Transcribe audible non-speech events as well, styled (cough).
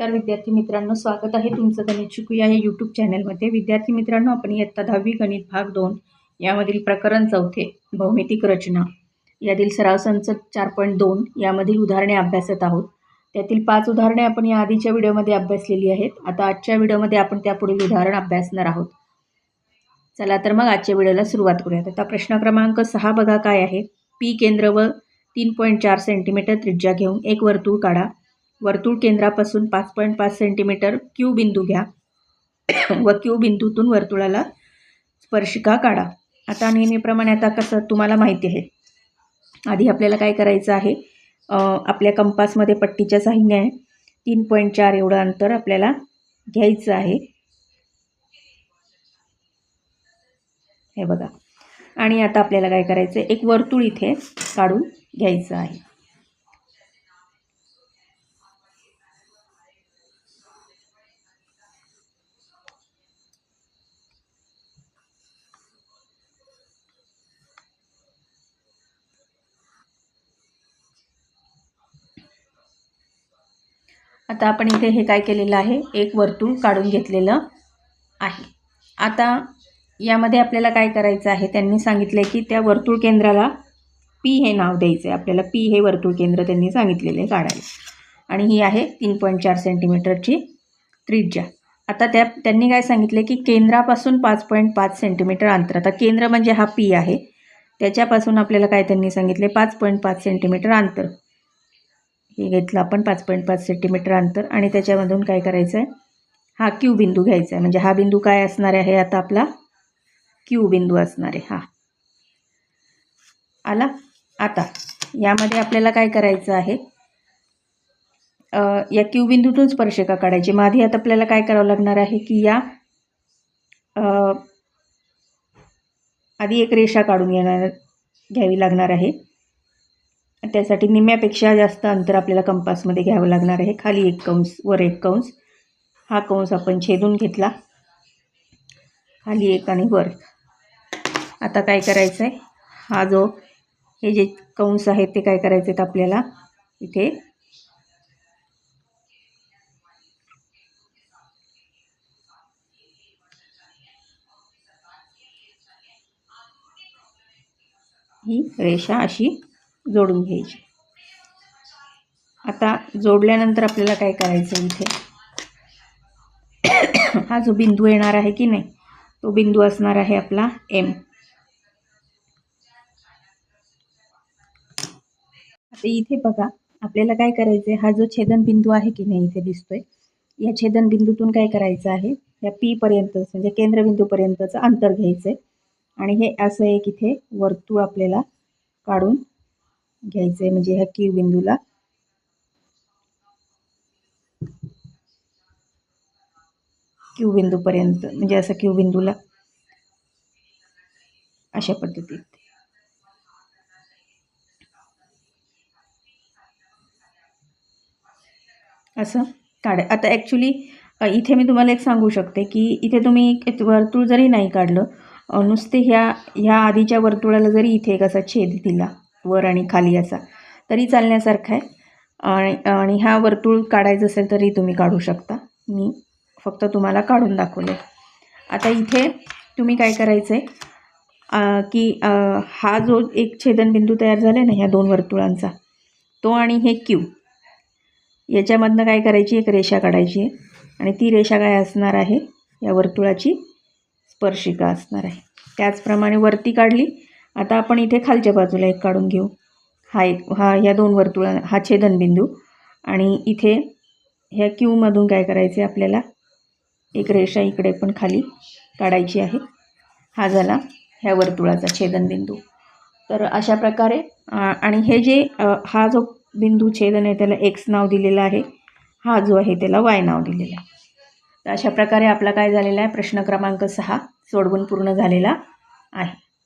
नमस्कार विद्यार्थी मित्रांनो स्वागत आहे तुमचं गणित शिकूया या यूट्यूब चॅनलमध्ये विद्यार्थी मित्रांनो आपण इयत्ता दहावी गणित भाग दोन यामधील प्रकरण चौथे भौमितिक रचना. यातील सराव संच चार पॉईंट दोन यामधील उदाहरणे अभ्यासत आहोत. त्यातील पाच उदाहरणे आपण या आधीच्या व्हिडिओमध्ये अभ्यासलेली आहेत. आता आजच्या व्हिडिओमध्ये आपण त्यापुढील उदाहरण अभ्यासणार आहोत. चला तर मग आजच्या व्हिडिओला सुरुवात करूयात. आता प्रश्न क्रमांक सहा बघा काय आहे. पी केंद्र व तीन पॉईंट चार सेंटीमीटर त्रिज्या घेऊन एक वर्तुळ काढा. वर्तुळ केंद्रापासून पाच पॉईंट पाच सेंटीमीटर क्यू बिंदू घ्या व क्यू बिंदूतून वर्तुळाला स्पर्शिका काढा. आता नेहमीप्रमाणे आता कसं तुम्हाला माहिती आहे. आधी आपल्याला काय करायचं आहे? आपल्या कंपासमध्ये पट्टीच्या साह्याने तीन पॉईंट चार एवढं अंतर आपल्याला घ्यायचं आहे. हे बघा. आणि आता आपल्याला काय करायचं एक वर्तुळ इथे काढून घ्यायचं आहे. आता आपण इथे हे काय केलेलं आहे? एक वर्तुळ काढून घेतलेलं आहे. आता यामध्ये आपल्याला काय करायचं आहे? त्यांनी सांगितलं आहे की त्या वर्तुळ केंद्राला पी हे नाव द्यायचं आहे आपल्याला पी हे वर्तुळ केंद्र त्यांनी सांगितलेलं आहे काढायला. आणि ही आहे तीन पॉईंट चार सेंटीमीटरची त्रिज्या. आता त्या त्यांनी काय सांगितलं की केंद्रापासून पाच पॉईंट पाच सेंटीमीटर अंतर. आता केंद्र म्हणजे हा पी आहे. त्याच्यापासून आपल्याला काय त्यांनी सांगितले पाच पॉईंट पाच सेंटीमीटर अंतर. हे घेतलं आपण पाच पॉईंट पाच सेंटीमीटर अंतर आणि त्याच्यामधून काय करायचं आहे हा क्यू बिंदू घ्यायचा आहे म्हणजे हा बिंदू काय असणार आहे? आता आपला क्यू बिंदू असणार आहे. हा. आला? आता. यामध्ये आपल्याला काय करायचं आहे? या क्यू बिंदूतून स्पर्शिका काढायची. मग आधी आता आपल्याला काय करावं लागणार आहे की या आधी एक रेषा काढून येणार घ्यावी लागणार आहे. त्यासाठी निम्म्यापेक्षा जास्त अंतर आपल्याला कंपासमध्ये घ्यावं लागणार आहे. खाली एक कंस वर एक कंस. हा कंस आपण छेदून घेतला. खाली एक आणि वर. आता काय करायचं आहे हा जो हे जे कंस आहेत ते काय करायचे आहेत आपल्याला? इथे ही रेषा अशी जोडून घ्यायची. आता जोडल्यानंतर आपल्याला काय करायचं इथे? (coughs) हा जो बिंदू येणार आहे की नाही तो बिंदू असणार आहे आपला एम आता इथे बघा आपल्याला काय करायचं आहे हा जो छेदन बिंदू आहे की नाही इथे दिसतोय या छेदन बिंदूतून काय करायचं आहे? या पी पर्यंत म्हणजे केंद्रबिंदूपर्यंतचं अंतर घ्यायचं आहे आणि हे असं एक इथे वर्तुळ आपल्याला काढून घ्यायचं आहे म्हणजे ह्या क्यू बिंदूला. क्यू बिंदूपर्यंत म्हणजे असं क्यू बिंदूला. अशा पद्धतीत. असं काढ आता ॲक्च्युली इथे मी तुम्हाला एक सांगू शकते की इथे तुम्ही वर्तुळ जरी नाही काढलं नुसते ह्या ह्या आधीच्या वर्तुळाला जरी इथे एक असा छेद दिला वर आणि खाली असा. तरी चालण्यासारखा आहे. आणि आणि हा वर्तुळ काढायचं असेल तरी तुम्ही काढू शकता. मी फक्त तुम्हाला काढून दाखवले आता इथे तुम्ही काय करायचं आहे की हा जो एक छेदनबिंदू तयार झाला आहे ना ह्या दोन वर्तुळांचा तो आणि हे क्यू याच्यामधनं काय करायची? एक रेषा काढायची आहे. आणि ती रेषा काय असणार आहे? या वर्तुळाची स्पर्शिका असणार आहे. त्याचप्रमाणे वरती काढली. आता आपण इथे खालच्या बाजूला एक काढून घेऊ. हा एक हा ह्या दोन वर्तुळा हा छेदनबिंदू. आणि इथे ह्या क्यूमधून काय करायचे आपल्याला? एक रेषा इकडे पण खाली काढायची आहे. हा झाला ह्या वर्तुळाचा छेदनबिंदू. तर अशा प्रकारे आणि हे जे हा जो बिंदू छेदन आहे त्याला एक्स नाव दिलेलं आहे. हा जो आहे त्याला वाय नाव दिलेलं आहे. तर अशा प्रकारे आपला काय झालेला आहे? प्रश्न क्रमांक सहा सोडवून पूर्ण झालेला आहे.